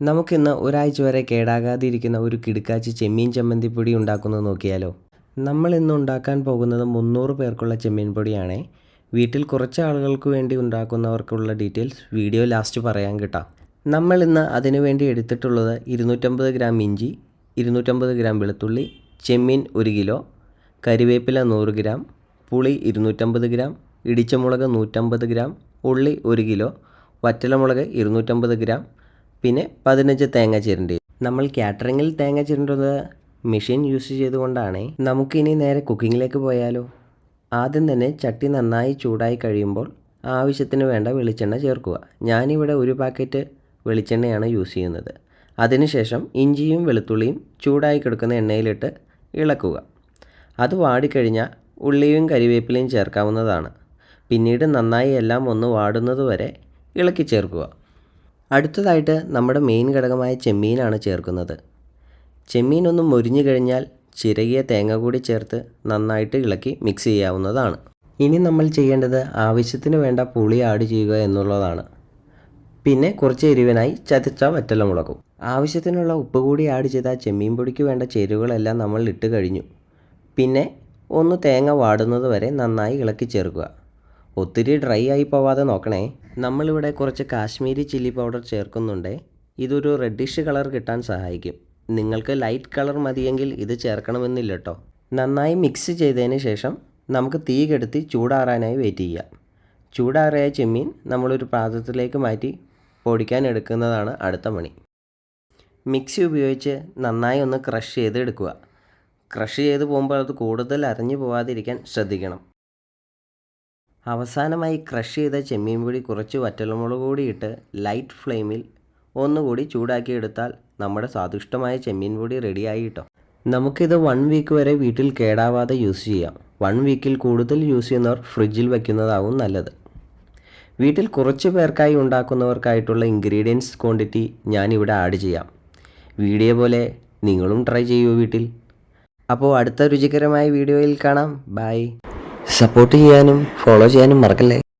നമുക്കിന്ന് ഒരാഴ്ച വരെ കേടാകാതിരിക്കുന്ന ഒരു കിടുക്കാച്ചി ചെമ്മീൻ ചമ്മന്തിപ്പൊടി ഉണ്ടാക്കുന്നത് നോക്കിയാലോ? നമ്മൾ ഇന്ന് ഉണ്ടാക്കാൻ പോകുന്നത് മുന്നൂറ് പേർക്കുള്ള ചെമ്മീൻ പൊടിയാണേ. വീട്ടിൽ കുറച്ച് ആളുകൾക്ക് വേണ്ടി ഉണ്ടാക്കുന്നവർക്കുള്ള ഡീറ്റെയിൽസ് വീഡിയോ ലാസ്റ്റ് പറയാൻ കിട്ടാം. നമ്മൾ ഇന്ന് അതിനു വേണ്ടി എടുത്തിട്ടുള്ളത് ഇരുന്നൂറ്റമ്പത് ഗ്രാം ഇഞ്ചി ഇരുന്നൂറ്റമ്പത് ഗ്രാം വെളുത്തുള്ളി ചെമ്മീൻ ഒരു കിലോ കരിവേപ്പില നൂറ് ഗ്രാം പുളി ഇരുന്നൂറ്റമ്പത് ഗ്രാം ഇടിച്ചമുളക് നൂറ്റമ്പത് ഗ്രാം ഉള്ളി ഒരു കിലോ വറ്റലമുളക് ഇരുന്നൂറ്റമ്പത് ഗ്രാം പിന്നെ പതിനഞ്ച് തേങ്ങ ചിരണ്ടി. നമ്മൾ കാറ്ററിങ്ങിൽ തേങ്ങ ചിരണ്ടുന്നത് മെഷീൻ യൂസ് ചെയ്തുകൊണ്ടാണ്. നമുക്കിനി നേരെ കുക്കിങ്ങിലേക്ക് പോയാലോ? ആദ്യം തന്നെ ചട്ടി നന്നായി ചൂടായി കഴിയുമ്പോൾ ആവശ്യത്തിന് വേണ്ട വെളിച്ചെണ്ണ ചേർക്കുക. ഞാനിവിടെ ഒരു പാക്കറ്റ് വെളിച്ചെണ്ണയാണ് യൂസ് ചെയ്യുന്നത്. അതിനുശേഷം ഇഞ്ചിയും വെളുത്തുള്ളിയും ചൂടായി കിടക്കുന്ന എണ്ണയിലിട്ട് ഇളക്കുക. അത് വാടിക്കഴിഞ്ഞാൽ ഉള്ളിയും കരിവേപ്പിലയും ചേർക്കാവുന്നതാണ്. പിന്നീട് നന്നായി എല്ലാം ഒന്ന് വാടുന്നത് വരെ ഇളക്കി ചേർക്കുക. അടുത്തതായിട്ട് നമ്മുടെ മെയിൻ ഘടകമായ ചെമ്മീനാണ് ചേർക്കുന്നത്. ചെമ്മീൻ ഒന്ന് മൊരിഞ്ഞു കഴിഞ്ഞാൽ ചിരകിയ തേങ്ങ കൂടി ചേർത്ത് നന്നായിട്ട് ഇളക്കി മിക്സ് ചെയ്യാവുന്നതാണ്. ഇനി നമ്മൾ ചെയ്യേണ്ടത് ആവശ്യത്തിന് വേണ്ട പുളി ആഡ് ചെയ്യുക എന്നുള്ളതാണ്. പിന്നെ കുറച്ച് എരിവിനായി ചതച്ച വറ്റലമുളകും. ആവശ്യത്തിനുള്ള ഉപ്പ് കൂടി ആഡ് ചെയ്ത ചെമ്മീൻ പൊടിക്ക് വേണ്ട ചേരുവകളെല്ലാം നമ്മൾ ഇട്ട് കഴിഞ്ഞു. പിന്നെ ഒന്ന് തേങ്ങ വാടുന്നത് വരെ നന്നായി ഇളക്കി ചേർക്കുക. ഒത്തിരി ഡ്രൈ ആയി പോവാതെ നോക്കണേ. നമ്മളിവിടെ കുറച്ച് കാശ്മീരി ചില്ലി പൗഡർ ചേർക്കുന്നുണ്ട്. ഇതൊരു റെഡിഷ് കളർ കിട്ടാൻ സഹായിക്കും. നിങ്ങൾക്ക് ലൈറ്റ് കളർ മതിയെങ്കിൽ ഇത് ചേർക്കണമെന്നില്ല കേട്ടോ നന്നായി മിക്സ് ചെയ്തതിന് ശേഷം നമുക്ക് തീ കെടുത്തി ചൂടാറാനായി വെയിറ്റ് ചെയ്യാം. ചൂടാറിയ ചെമ്മീൻ നമ്മളൊരു പാത്രത്തിലേക്ക് മാറ്റി പൊടിക്കാൻ എടുക്കുന്നതാണ് അടുത്ത പണി. മിക്സി ഉപയോഗിച്ച് നന്നായി ഒന്ന് ക്രഷ് ചെയ്ത് എടുക്കുക ക്രഷ് ചെയ്ത് പോകുമ്പോൾ അത് കൂടുതൽ അരഞ്ഞു പോവാതിരിക്കാൻ ശ്രദ്ധിക്കണം. അവസാനമായി ക്രഷ് ചെയ്ത ചെമ്മീൻ പൊടി കുറച്ച് വറ്റൽമുളക് കൂടി ഇട്ട് ലൈറ്റ് ഫ്ലെയിമിൽ ഒന്നുകൂടി ചൂടാക്കിയെടുത്താൽ നമ്മുടെ സ്വാദിഷ്ടമായ ചെമ്മീൻ പൊടി റെഡിയായി കിട്ടും നമുക്കിത് വൺ വീക്ക് വരെ വീട്ടിൽ കേടാവാതെ യൂസ് ചെയ്യാം. വൺ വീക്കിൽ കൂടുതൽ യൂസ് ചെയ്യുന്നവർ ഫ്രിഡ്ജിൽ വയ്ക്കുന്നതാവും നല്ലത്. വീട്ടിൽ കുറച്ച് പേർക്കായി ഉണ്ടാക്കുന്നവർക്കായിട്ടുള്ള ഇൻഗ്രീഡിയൻസ് ക്വാണ്ടിറ്റി ഞാനിവിടെ ആഡ് ചെയ്യാം. വീഡിയോ പോലെ നിങ്ങളും ട്രൈ ചെയ്യൂ വീട്ടിൽ. അപ്പോൾ അടുത്ത രുചികരമായ വീഡിയോയിൽ കാണാം. ബൈ സപ്പോർട്ട് ചെയ്യാനും ഫോളോ ചെയ്യാനും മറക്കല്ലേ?